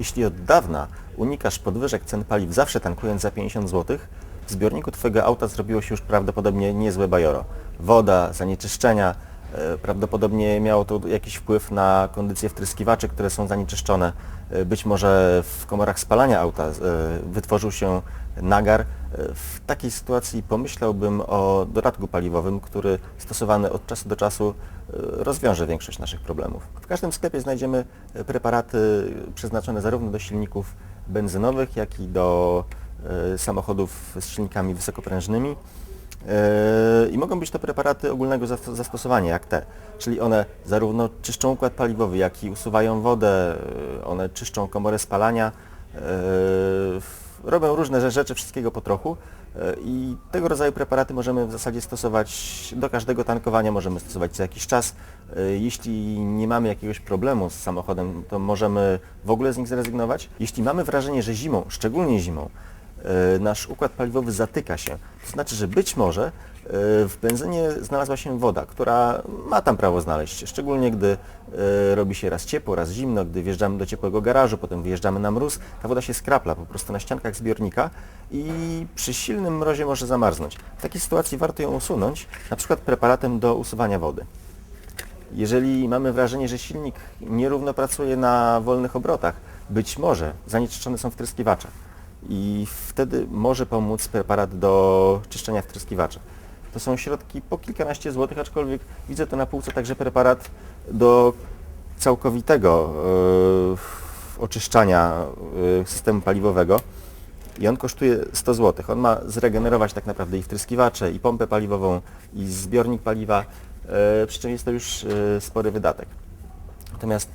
Jeśli od dawna unikasz podwyżek cen paliw zawsze tankując za 50 zł, w zbiorniku Twojego auta zrobiło się już prawdopodobnie niezłe bajoro. Woda, zanieczyszczenia, prawdopodobnie miało to jakiś wpływ na kondycję wtryskiwaczy, które są zanieczyszczone. E, Być może w komorach spalania auta e, wytworzył się nagar. E, W takiej sytuacji pomyślałbym o dodatku paliwowym, który stosowany od czasu do czasu e, rozwiąże większość naszych problemów. W każdym sklepie znajdziemy e, preparaty przeznaczone zarówno do silników benzynowych, jak i do e, samochodów z silnikami wysokoprężnymi. E, I mogą być to preparaty ogólnego zas- zastosowania, jak te, czyli one zarówno czyszczą układ paliwowy, jak i usuwają wodę, e, one czyszczą komorę spalania, w- robią różne rze- rzeczy, wszystkiego po trochu i tego rodzaju preparaty możemy w zasadzie stosować do każdego tankowania, możemy stosować co jakiś czas. Jeśli nie mamy jakiegoś problemu z samochodem, to możemy w ogóle z nich zrezygnować. Jeśli mamy wrażenie, że zimą, szczególnie zimą, nasz układ paliwowy zatyka się. To znaczy, że być może e, w benzynie znalazła się woda, która ma tam prawo znaleźć, szczególnie gdy e, robi się raz ciepło, raz zimno, gdy wjeżdżamy do ciepłego garażu, potem wyjeżdżamy na mróz, ta woda się skrapla po prostu na ściankach zbiornika i przy silnym mrozie może zamarznąć. W takiej sytuacji warto ją usunąć, na przykład preparatem do usuwania wody. Jeżeli mamy wrażenie, że silnik nierówno pracuje na wolnych obrotach, być może zanieczyszczone są wtryskiwacze i wtedy może pomóc preparat do czyszczenia wtryskiwaczy. To są środki po kilkanaście złotych, aczkolwiek widzę to na półce także preparat do całkowitego e, oczyszczania e, systemu paliwowego i on kosztuje 100 zł. On ma zregenerować tak naprawdę i wtryskiwacze, i pompę paliwową, i zbiornik paliwa, e, przy czym jest to już e, spory wydatek. Natomiast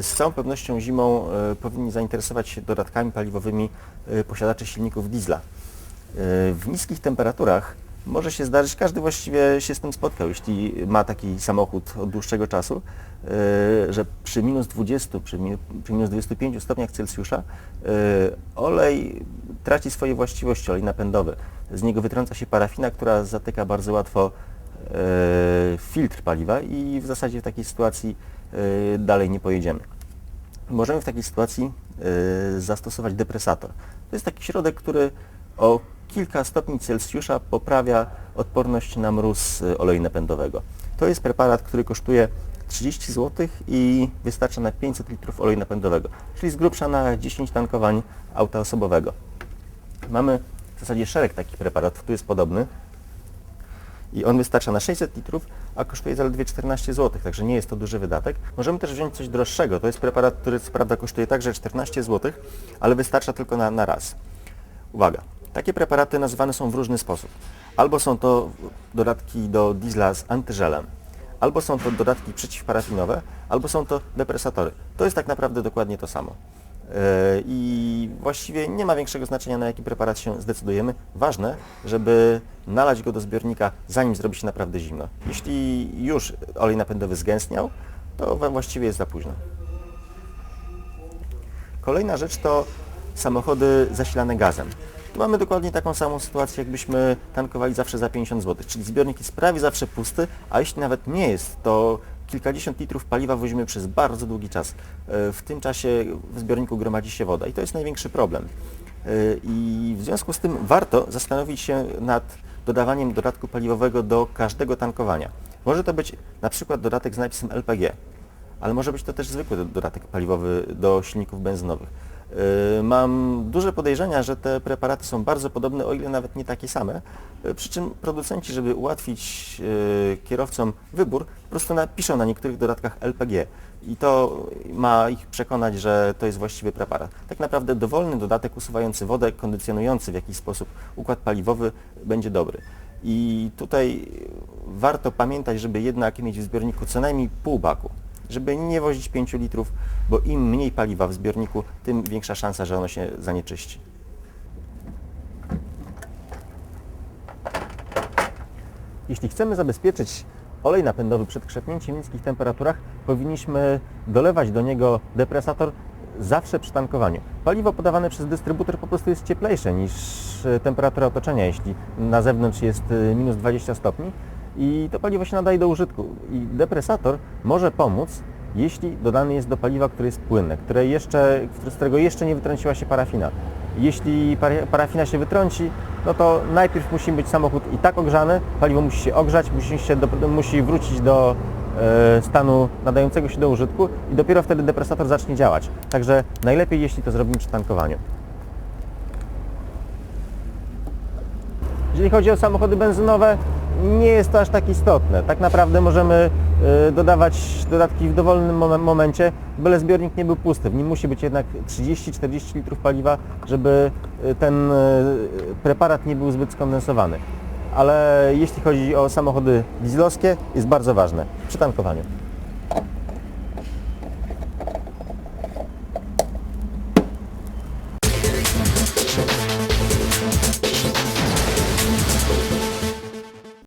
z całą pewnością zimą powinni zainteresować się dodatkami paliwowymi e, posiadacze silników diesla. E, W niskich temperaturach może się zdarzyć, każdy właściwie się z tym spotkał, jeśli ma taki samochód od dłuższego czasu, e, że przy minus 20, przy, mi- przy minus 25 stopniach Celsjusza olej traci swoje właściwości, olej napędowy. Z niego wytrąca się parafina, która zatyka bardzo łatwo filtr paliwa i w zasadzie w takiej sytuacji dalej nie pojedziemy. Możemy w takiej sytuacji zastosować depresator. To jest taki środek, który o kilka stopni Celsjusza poprawia odporność na mróz e, oleju napędowego. To jest preparat, który kosztuje 30 zł i wystarcza na 500 litrów oleju napędowego, czyli z grubsza na 10 tankowań auta osobowego. Mamy w zasadzie szereg takich preparatów, tu jest podobny i on wystarcza na 600 litrów, a kosztuje zaledwie 14 zł, także nie jest to duży wydatek. Możemy też wziąć coś droższego, to jest preparat, który co prawda kosztuje także 14 zł, ale wystarcza tylko na, na raz. Uwaga, takie preparaty nazywane są w różny sposób. Albo są to dodatki do diesla z antyżelem, albo są to dodatki przeciwparafinowe, albo są to depresatory. To jest tak naprawdę dokładnie to samo. Yy, I właściwie nie ma większego znaczenia, na jaki preparat się zdecydujemy. Ważne, żeby nalać go do zbiornika, zanim zrobi się naprawdę zimno. Jeśli już olej napędowy zgęstniał, to właściwie jest za późno. Kolejna rzecz to samochody zasilane gazem. Tu mamy dokładnie taką samą sytuację, jakbyśmy tankowali zawsze za 50 zł, czyli zbiornik jest prawie zawsze pusty, a jeśli nawet nie jest, to kilkadziesiąt litrów paliwa wozimy przez bardzo długi czas. E, W tym czasie w zbiorniku gromadzi się woda i to jest największy problem. E, I w związku z tym warto zastanowić się nad dodawaniem dodatku paliwowego do każdego tankowania. Może to być na przykład dodatek z napisem LPG, ale może być to też zwykły do- dodatek paliwowy do silników benzynowych. Yy, Mam duże podejrzenia, że te preparaty są bardzo podobne, o ile nawet nie takie same. Yy, Przy czym producenci, żeby ułatwić yy, kierowcom wybór, po prostu napiszą na niektórych dodatkach LPG i to ma ich przekonać, że to jest właściwy preparat. Tak naprawdę dowolny dodatek usuwający wodę, kondycjonujący w jakiś sposób układ paliwowy będzie dobry. I tutaj warto pamiętać, żeby jednak mieć w zbiorniku co najmniej pół baku, żeby nie wozić 5 litrów, bo im mniej paliwa w zbiorniku, tym większa szansa, że ono się zanieczyści. Jeśli chcemy zabezpieczyć olej napędowy przed krzepnięciem w niskich temperaturach, powinniśmy dolewać do niego depresator zawsze przy tankowaniu. Paliwo podawane przez dystrybutor po prostu jest cieplejsze niż temperatura otoczenia, jeśli na zewnątrz jest e, minus 20 stopni i to paliwo się nadaje do użytku. I depresator może pomóc jeśli dodany jest do paliwa, które jest płynne, które jeszcze, z którego jeszcze nie wytrąciła się parafina. Jeśli para- parafina się wytrąci, no to najpierw musi być samochód i tak ogrzany, paliwo musi się ogrzać, musi, się do, musi wrócić do e, stanu nadającego się do użytku i dopiero wtedy depresator zacznie działać. Także najlepiej, jeśli to zrobimy przy tankowaniu. Jeżeli chodzi o samochody benzynowe, nie jest to aż tak istotne. Tak naprawdę możemy y, dodawać dodatki w dowolnym momen- momencie, byle zbiornik nie był pusty. W nim musi być jednak 30-40 litrów paliwa, żeby y, ten y, preparat nie był zbyt skondensowany. Ale jeśli chodzi o samochody dieslowskie, jest bardzo ważne przy tankowaniu.